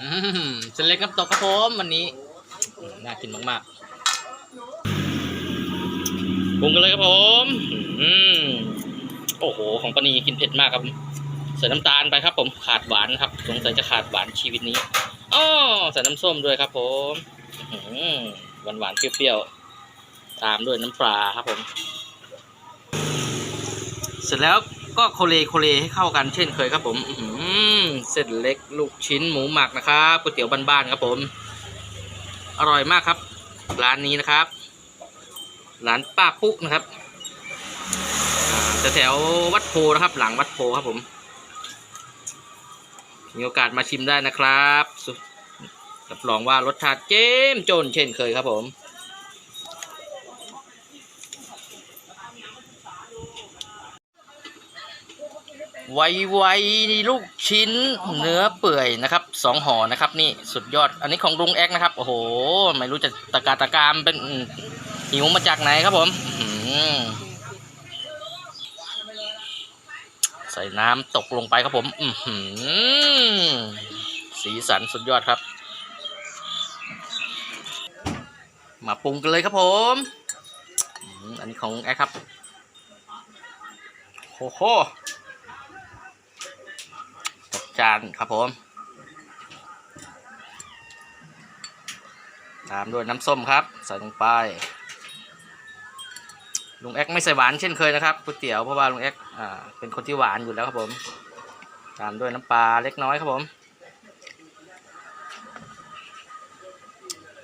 อืมเส้นเล็กน้ำตกครับผมวันนี้น่ากินมากๆปรุงกันเลยครับผม อืมโอ้โห ของปนีกินเผ็ดมากครับใส่น้ำตาลไปครับ ผมขาดหวานครับสงสัยจะขาดหวานชีวิตนี้อ้อใส่น้ำส้มด้วยครับ ผมหวานหวานๆเปรี้ยวๆตามด้วยน้ำปลาครับผม เสร็จแล้ว ก็โคเลโคเลให้เข้ากันเช่นเคยครับผมอืเส้นเล็กลูกชิ้นหมูหมักนะครับก๋วยเตี๋ยวบ้านๆครับผม อร่อยมากครับ ร้านนี้นะครับ ร้านป้าปุ๊นะครับจะแถววัดโพนะครับ หลังวัดโพครับผม มีโอกาสมาชิมได้นะครับรับรองว่ารสชาติเจ้มจนเช่นเคยครับผม ไวไวลูกชิ้นเนื้อเปื่อยนะครับสองห่อนะครับ นี่สุดยอดอันนี้ของลุงแอ๊กนะครับ โอ้โห ไม่รู้จะตะการตะกามเป็นหิวมาจากไหนครับผมใส่น้ำตกลงไปครับผมสีสันสุดยอดครับ มาปรุงกันเลยครับผมอันนี้ของแอ๊กครับโอ้โห จานครับผม ตามด้วยน้ำส้มครับ ใส่ลงไป ลุงแอ็กไม่ใส่หวานเช่นเคยนะครับก๋วยเตี๋ยวเพราะว่าลุงแอ็กอ่าเป็นคนที่หวานอยู่แล้วครับผม ตามด้วยน้ำปลาเล็กน้อยครับผม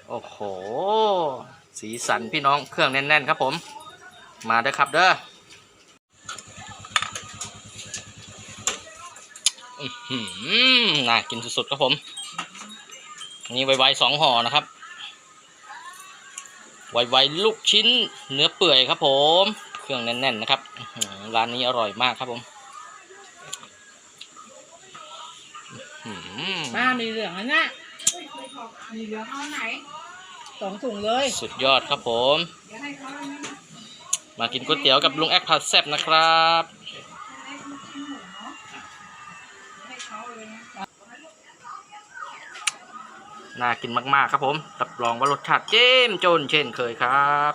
โอ้โห สีสันพี่น้องเครื่องแน่นๆครับผม มาเด้อครับเด้อ อื้อหือ น่ากินสุดๆครับผม นี่ไวๆสองห่อนะครับ ไวๆลูกชิ้นเนื้อเปื่อยครับผม เครื่องแน่นๆนะครับอื้อหือร้านนี้อร่อยมากครับผมอื้อหือป้ามีเหลืองอันน่ะมีเหลืองเอาไหนสองถุงเลย สุดยอดครับผม มากินก๋วยเตี๋ยวกับลุงแอคผัดแซ่บนะครับ น่ากินมาก ๆ ครับผมรับรองว่ารสชาติเจ้มจนเช่นเคยครับ